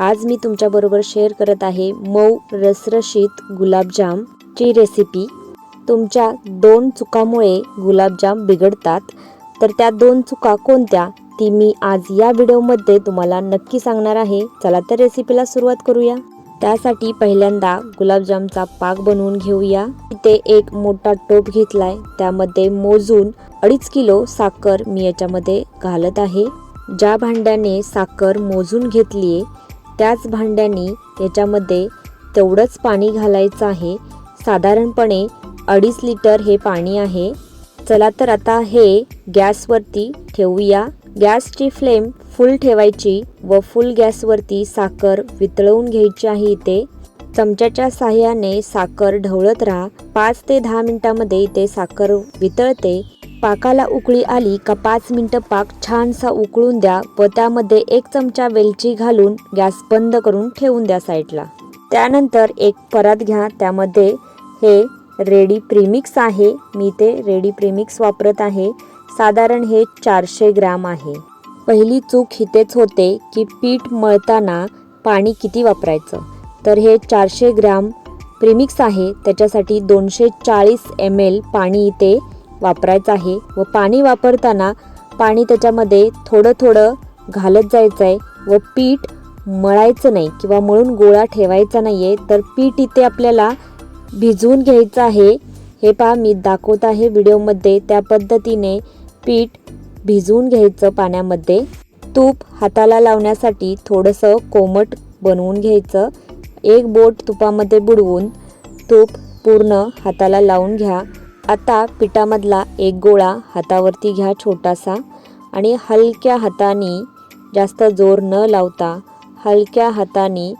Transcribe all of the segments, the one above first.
आज मी तुमच्याबरोबर शेअर करत आहे मऊ रसरशीत गुलाबजाम ची रेसिपी तुमच्या दोन चुकामुळे गुलाबजाम बिघडतात. तर त्या दोन चुका कोणत्या? ती मी आज या व्हिडिओमध्ये तुम्हाला नक्की सांगणार आहे. चला तर रेसिपीला सुरुवात करूया. त्यासाठी पहिल्यांदा गुलाबजामचा पाक बनवून घेऊया. इथे एक मोठा टोप घेतलाय. त्यामध्ये मोजून अडीच किलो साखर मी याच्यामध्ये घालत आहे. ज्या भांड्याने साखर मोजून घेतलीये त्याच भांड्याने त्याच्यामध्ये तेवढंच पाणी घालायचं आहे. साधारणपणे अडीच लिटर हे पाणी आहे. चला तर आता हे गॅसवरती ठेवूया. गॅसची फ्लेम फुल ठेवायची व फुल गॅसवरती साखर वितळवून घ्यायची आहे इथे. चमच्याच्या साह्याने साखर ढवळत राहा. पाच ते दहा मिनटामध्ये इथे साखर वितळते. पाकाला उकळी आली का पाच मिनटं पाक छानसा उकळून द्या व त्यामध्ये एक चमचा वेलची घालून गॅस बंद करून ठेवून द्या साईडला. त्यानंतर एक परात घ्या. त्यामध्ये हे रेडी प्रीमिक्स आहे. मी ते रेडी प्रीमिक्स वापरत आहे. साधारण हे चारशे ग्रॅम आहे. पहिली चूक इथेच होते की पीठ मळताना पाणी किती वापरायचं. तर हे चारशे ग्रॅम प्रीमिक्स आहे. त्याच्यासाठी दोनशे चाळीस एम एल पाणी इथे वापरायचं आहे व पाणी वापरताना पाणी त्याच्यामध्ये थोडं थोडं घालत जायचं आहे व पीठ मळायचं नाही किंवा मळून गोळा ठेवायचा नाही आहे तर पीठ इथे आपल्याला भिजवून घ्यायचं आहे. हे पहा मी दाखवत आहे व्हिडिओमध्ये त्या पद्धतीने पीठ भिजवून घ्यायचं पाण्यामध्ये. तूप हाताला लावण्यासाठी थोडंसं कोमट बनवून घ्यायचं. एक बोट तुपामध्ये बुडवून तूप पूर्ण हाताला लावून घ्या. आता पिठामधला एक गोळा हातावरती घ्या छोटासा आणि हलक्या हाताने जास्त जोर न लावता हलक्या हाताने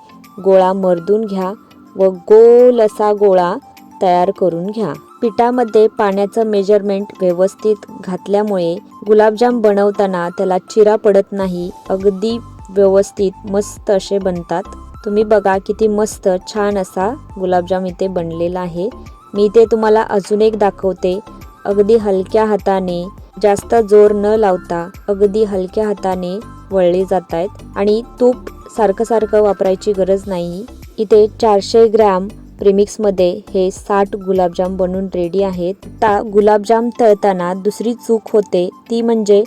गोळा मर्दून घ्या व गोल असा गोळा तयार करून घ्या. पिठामध्ये पाण्याचं मेजरमेंट व्यवस्थित घातल्यामुळे गुलाबजाम बनवताना त्याला चिरा पडत नाही अगदी व्यवस्थित मस्त असे बनतात. तुम्ही बघा किती मस्त छान असा गुलाबजाम इथे बनलेला आहे. मी ते तुम्हाला अजून एक दाखवते. अगदी हलक्या हाताने जास्त जोर न लावता अगदी हलक्या हाताने वळले जात आहेत आणि तूप सारखं सारखं वापरायची गरज नाही. इथे चारशे ग्रॅम प्रिमिक्समध्ये हे साठ गुलाबजाम बनून रेडी आहेत. आता गुलाबजाम तळताना दुसरी चूक होते. ती म्हणजे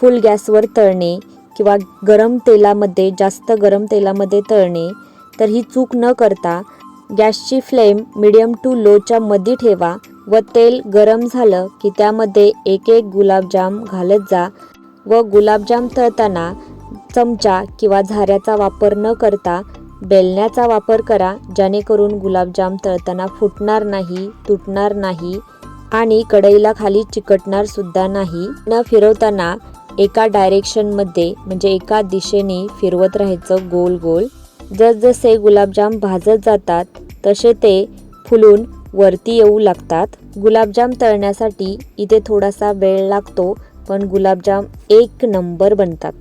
फुल गॅसवर तळणे किंवा गरम तेलामध्ये जास्त गरम तेलामध्ये तळणे. तर ही चूक न करता गॅसची फ्लेम मिडियम टू लोच्या मध्ये ठेवा व तेल गरम झालं की त्यामध्ये एक एक गुलाबजाम घालत जा व गुलाबजाम तळताना चमचा किंवा झाऱ्याचा वापर न करता बेलण्याचा वापर करा जेणेकरून गुलाबजाम तळताना फुटणार नाही तुटणार नाही आणि कढईला खाली चिकटणार सुद्धा नाही. न फिरवताना एका डायरेक्शनमध्ये म्हणजे एका दिशेने फिरवत राहायचं गोल गोल जसजसे गुलाबजाम भाजत जातात तसे ते फुलून वरती येऊ लागतात. गुलाबजाम तळण्यासाठी इथे थोडासा वेळ लागतो पण गुलाबजाम एक नंबर बनतात.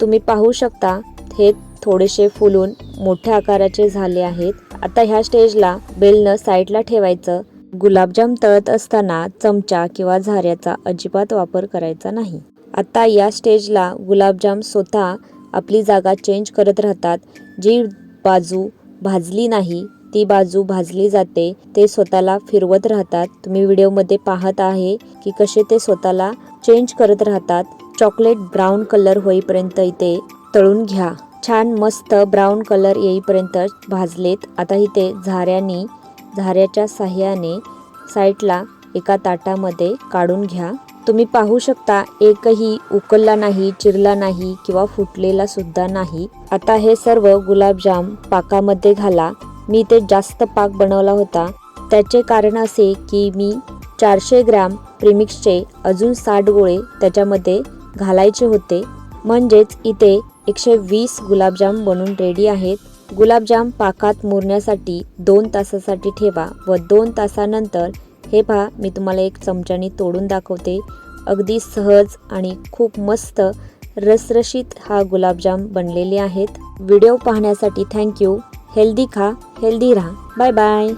तुम्ही पाहू शकता हे थोडेसे फुलून मोठ्या आकाराचे झाले आहेत. आता ह्या स्टेजला बेलनं साईडला ठेवायचं. गुलाबजाम तळत असताना चमचा किंवा झाऱ्याचा अजिबात वापर करायचा नाही. आता या स्टेजला गुलाबजाम स्वतः आपली जागा चेंज करत राहतात. जी बाजू भाजली नाही ती बाजू भाजली जाते. ते स्वतःला फिरवत राहतात. तुम्ही व्हिडिओमध्ये पाहत आहे की कसे ते स्वतःला चेंज करत राहतात. चॉकलेट ब्राऊन कलर होईपर्यंत इथे तळून घ्या. छान मस्त ब्राऊन कलर येईपर्यंत भाजलेत. आता इथे झाऱ्याने झाऱ्याच्या साह्याने साईडला एका ताटामध्ये काढून घ्या. तुम्ही पाहू शकता एकही उकलला नाही चिरला नाही किंवा फुटलेला सुद्धा नाही. आता हे सर्व गुलाबजाम पाकामध्ये घाला. मी ते जास्त पाक बनवला होता. त्याचे कारण असे की मी चारशे ग्रॅम प्रिमिक्सचे अजून साठ गोळे त्याच्यामध्ये घालायचे होते. म्हणजेच इथे एकशे वीस गुलाबजाम बनून रेडी आहेत. गुलाबजाम पाकात मुरण्यासाठी दोन तासासाठी ठेवा व दोन तासानंतर हे पहा मी तुम्हाला एक चमच्याने तोडून दाखवते. अगदी सहज आणि खूप मस्त रसरशीत हा गुलाबजाम बनलेले आहेत. व्हिडिओ पाहण्यासाठी थँक्यू हेल्दी खा हेल्दी राहा. Bye bye